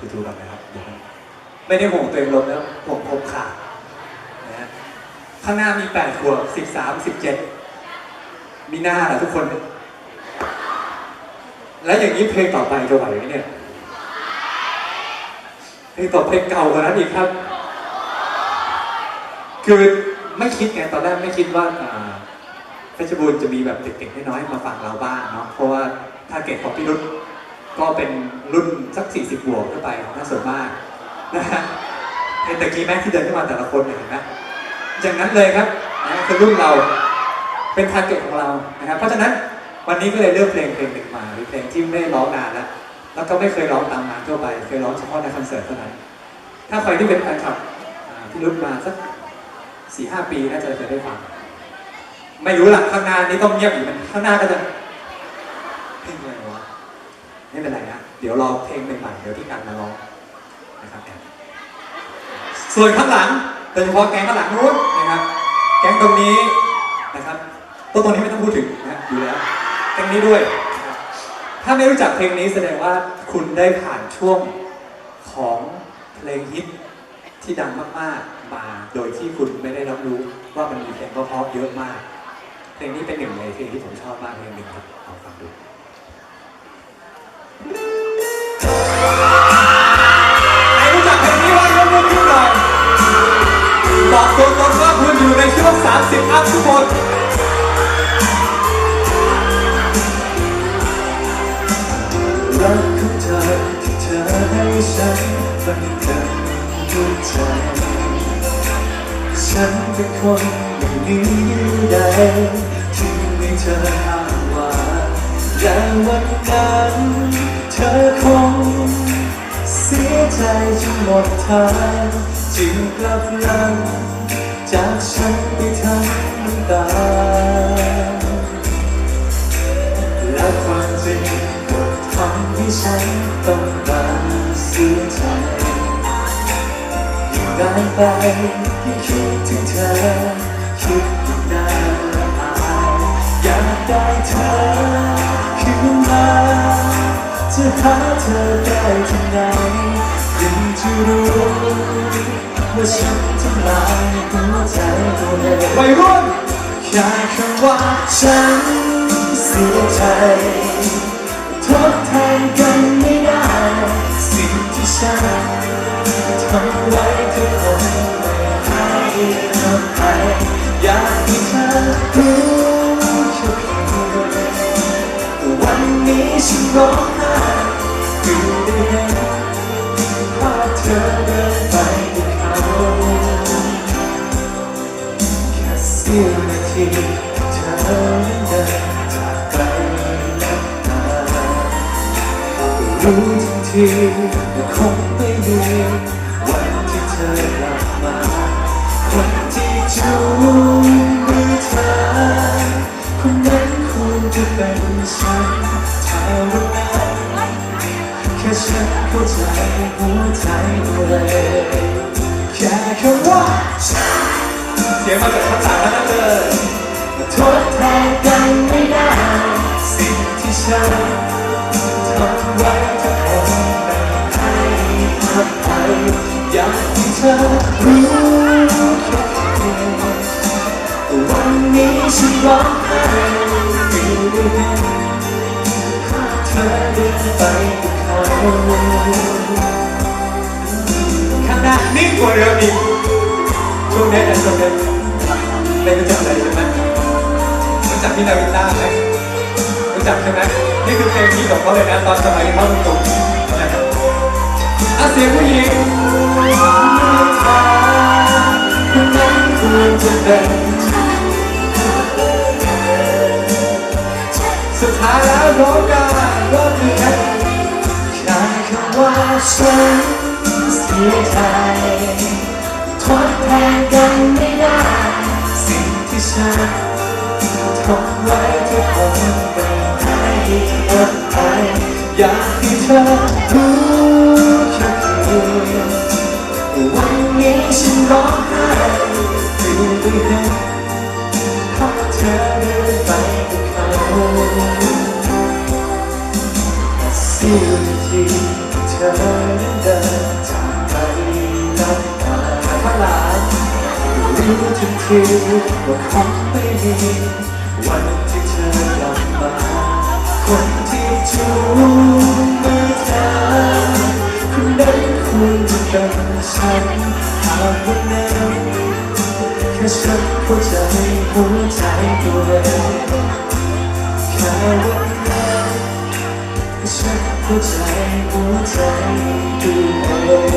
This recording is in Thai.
ดูดูกันนะครับ ไม่ได้ห่วงตัวเองลงแล้วห่วงผมขาดนะฮะข้างหน้ามีแปดขวบสิบสามสิบเจ็ดมีหน้าเหรอทุกคน แล้วอย่างนี้เพลงต่อไปจะไหวไหมเนี่ย เพลงต่อเพลงเก่ากว่านั้นอีกครับ คือไม่คิดไงตอนแรกไม่คิดว่าอ่าเพชรบูรณ์จะมีแบบเด็กๆน้อยๆมาฟังเราบ้างเนาะเพราะว่าถ้าเกตของพี่รุ่น ก็เป็นรุ่นสัก 40 บวกขึ้นไปน่าสนมากนะฮะเห็นตะกี้แม็กที่เดินขึ้นมาแต่ละคนเห็นไหมอย่างนั้นเลยครับนะคือรุ่นเราเป็นทาร์เก็ตของเรานะครับเพราะฉะนั้นวันนี้ก็เลยเลือกเพลงเพลงหนึ่งมาเป็นเพลงที่ไม่ได้ร้องนานแล้วแล้วก็ไม่เคยร้องตามงานทั่วไป เคยร้องเฉพาะในคอนเสิร์ตเท่านั้น ถ้าใครที่เป็นแฟนคลับพี่รุ่นมาสักสี่ห้าปีน่าจะเคยได้ฟังไม่รู้หลักข้างหน้านี้ต้องเงียบอยู่มันข้างหน้าก็จะเพลงอะไรวะ ไม่เป็นไรนะเดี๋ยวรอเพลงใหม่ๆเดี๋ยวที่การมาร้องนะครับแอนส่วนข้างหลังโดยเฉพาะแก๊งข้างหลังนู้นนะครับ แก๊งตรงนี้นะครับตัวตรงนี้ไม่ต้องพูดถึงนะอยู่แล้วแก๊งนี้ด้วย ถ้าไม่รู้จักเพลงนี้แสดงว่าคุณได้ผ่านช่วงของเพลงฮิตที่ดังมากๆมาโดยที่คุณไม่ได้รับรู้ว่ามันมีเพลงเพราะๆเยอะมาก เพลงนี้เป็นหนึ่งในเพลงที่ผมชอบมากเพลงหนึ่งครับลองฟังดู บอกตัวตนว่าคุณอยู่ในช่วง 30 อัพทุกคนรักของเธอที่เธอให้ฉันฟังเต็มหัวใจ ฉันเป็นคนไม่มีใดที่ไมีเธอห้ามว่าและวันนั้นเธอคงเสียใจจนหมดทาง จึงกลับหลังจากฉันไปทั้งน้ำตา และความจริงก็ทำให้ฉันต้องมาเสียใจยิ่งนานไปยิ่งคิดถึงเธอ คิดยิ่งนานละอายอยากได้เธอคืนมาจะหาเธอได้ที่ไหน ยิ่งจะรู้ว่าฉันทำลายหัวใจตัวเองวัยรุ่นแค่คำว่าฉันเสียใจทดแทนกันไม่ได้ สิ่งที่ฉันทำไว้ทุกคนไม่ให้อภัยอยากให้เธอรู้แค่เพียงวันนี้ฉันร้องไห้ ทีคงไม่มีวันที่เธอกลับมาคนที่จูงมือเธอคนนั้นคงจะเป็นฉันถ้าวันนั้นแค่ฉันเข้าใจหัวใจตัวเองแค่คำว่าฉันเสียงมาจากข้างหลังนั่นเลยทดแทนกันไม่ได้ สิ่งที่ฉันทำไว้ทุกค ธอรู้แค่เพียงวันนี้ฉันร้องไห้อยู่ได้เห็นภาเธอเดินไปกับเขาข้างหน้านิ่งกว่าเดิมอีกช่วงนี้นะช่วงนี้ได้รู้จักอะไรใช่ไหมรู้จักพี่นาวินต้าไหมรู้จักใช่ไหมนี่คือเพลงที่ของเขาเลยนะตอนสมัยเขาหนุ่มๆนะครับอะเสียงผู้หญิง สุดท้ายแล้วร้องกันก็คือแค่แค่คำว่าฉันเสียใจทดแทนกันไม่ได้ สิ่งที่ฉันทำไว้ทุกคนไม่ให้อภัยอยากให้เธอรู้ ร้องไห้จึงไม่เห็นเพราะเธอเดินไปกับเขาเสี้ยวนาทีเธอเดินจากไปนับตาพระหลานรู้ทันทีว่าคงไม่มีวันที่เธอกลับมาคนที่จูงมือเธอ ควรจะเป็นฉันหากวันนั้นแค่ฉันเข้าใจหัวใจตัวเองแค่วันนั้นแค่ฉันเข้าใจหัวใจตัวเอง